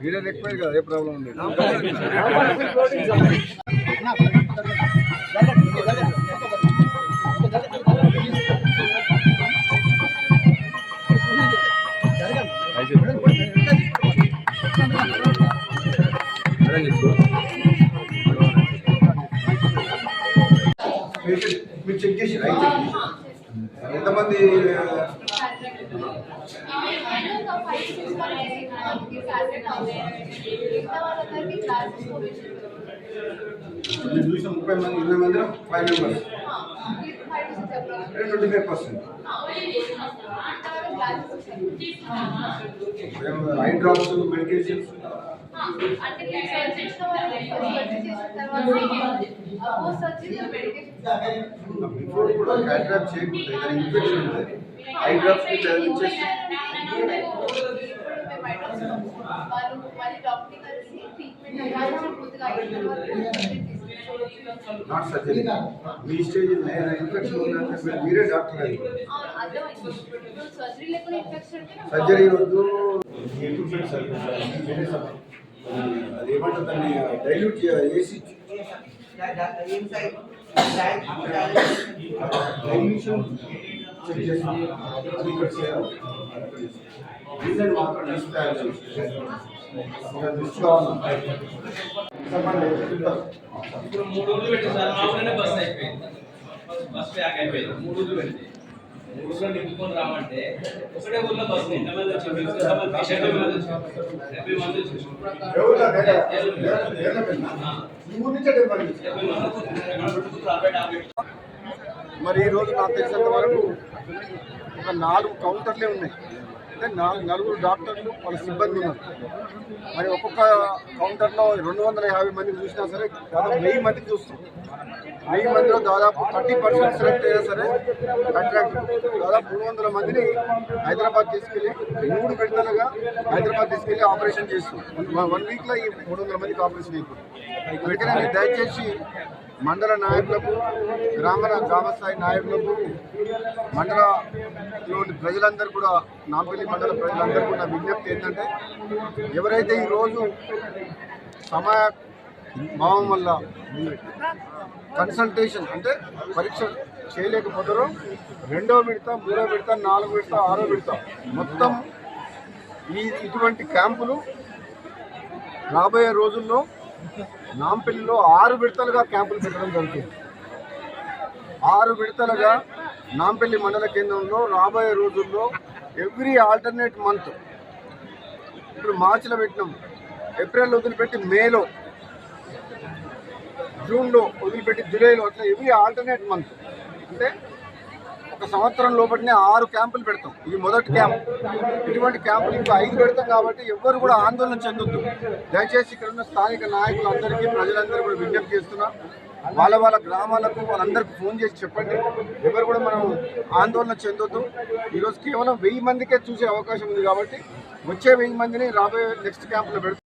Video ఎక్కువ కదా ఏ problem ఉంది మీరు చెక్ చేసి రైట్ చెక్ చేసి. ఎంతమంది మీరు చూసిన ముప్పై మంది ఇరవై మంది five members twenty five percent eye drops medications before కూడా క్యాట్రాప్ చేయకూడదు ఏదైనా ఇన్ఫెక్షన్ ఉంటుంది ఐ డ్రాప్స్ కి ఇచ్చేసి నాట్ సర్జరీ మీ స్టేజ్ ఇన్ఫెక్షన్ ఉందంటే మీరు- మీరే డాక్టర్ అయ్యి సర్జరీ లేకుండా ఇన్ఫెక్షన్ సర్జరీ వద్దు ఎక్విప్మెంట్ సర్వీస్ అది ఏమంటారు దాన్ని డైల్యూట్ ఏసీ డైల్యూషన్ చెక్ చేసి అది ఇక్కడ చేయాలి రీజన్ మాత్రం లిస్ట్ తయారు చేసి ఇంకా లిస్ట్ కావాలి చెప్పండి చెప్తారు. ఇప్పుడు మూడు రోజులు పెట్టి సార్ మామూలుగానే బస్ అయిపోయింది బస్ ప్యాక్ అయిపోయింది మూడు రోజులు పెట్టి రోజులు నింపుకొని రామంటే ఒకటే ఎంతమంది ఎంతమంది పేషెంట్ మంది డెబ్బై మంది. మరి ఈ రోజు నాకు తెలిసినంత వరకు ఒక నాలుగు కౌంటర్లే ఉన్నాయి. అంటే నలుగురు డాక్టర్లు వాళ్ళ సిబ్బంది ఉన్నారు. మరి ఒక్కొక్క కౌంటర్లో రెండు వందల యాభై మందికి చూసినా సరే దాదాపు వెయ్యి మందికి చూస్తాం. వెయ్యి మందిలో దాదాపు థర్టీ పర్సెంట్ సెలెక్ట్ అయినా సరే అట్రాక్ట్. దాదాపు మూడు వందల మందిని హైదరాబాద్ తీసుకెళ్ళి మూడు విడతలుగా హైదరాబాద్ తీసుకెళ్ళి ఆపరేషన్ చేస్తున్నాం వన్ వీక్లో ఈ మూడు వందల మందికి ఆపరేషన్ అయిపోయింది అందుకనే దయచేసి మండల నాయకులకు గ్రామ గ్రామస్థాయి నాయకులకు మండలంలోని ప్రజలందరూ కూడా నాంపల్లి మండల ప్రజలందరికీ కూడా నా విజ్ఞప్తి ఏంటంటే ఎవరైతే ఈరోజు సమయ భావం వల్ల కన్సల్టేషన్ అంటే పరీక్ష చేయలేకపోతారో రెండో విడత మూడో విడత నాలుగో విడత ఆరో విడత మొత్తం ఈ ఇటువంటి క్యాంపులు రాబోయే రోజుల్లో నాంపల్లిలో ఆరు విడతలుగా క్యాంపులు పెట్టడం జరుగుతుంది. ఆరు విడతలుగా నాంపల్లి మండల కేంద్రంలో రాబోయే రోజుల్లో ఎవ్రీ ఆల్టర్నేట్ మంత్ ఇప్పుడు మార్చిలో పెట్టినాం. ఏప్రిల్లో వదిలిపెట్టి మేలో జూన్లో వదిలిపెట్టి జూలైలో అట్లా ఎవ్రీ ఆల్టర్నేట్ మంత్. అంటే ఒక సంవత్సరం లోపలనే ఆరు క్యాంపులు పెడతాం. ఇది మొదటి క్యాంప్. ఇటువంటి క్యాంపులు ఇంకా ఐదు పెడతాం కాబట్టి ఎవ్వరు కూడా ఆందోళన చెందొద్దు. దయచేసి ఇక్కడ ఉన్న స్థానిక నాయకులందరికీ ప్రజలందరూ కూడా విజ్ఞప్తి చేస్తున్నా. వాళ్ళ వాళ్ళ గ్రామాలకు వాళ్ళందరికీ ఫోన్ చేసి చెప్పండి. ఎవరు కూడా మనం ఆందోళన చెందొద్దు. ఈరోజు కేవలం వెయ్యి మందికే చూసే అవకాశం ఉంది కాబట్టి వచ్చే వెయ్యి మందిని రాబోయే నెక్స్ట్ క్యాంప్లో పెడుతుంది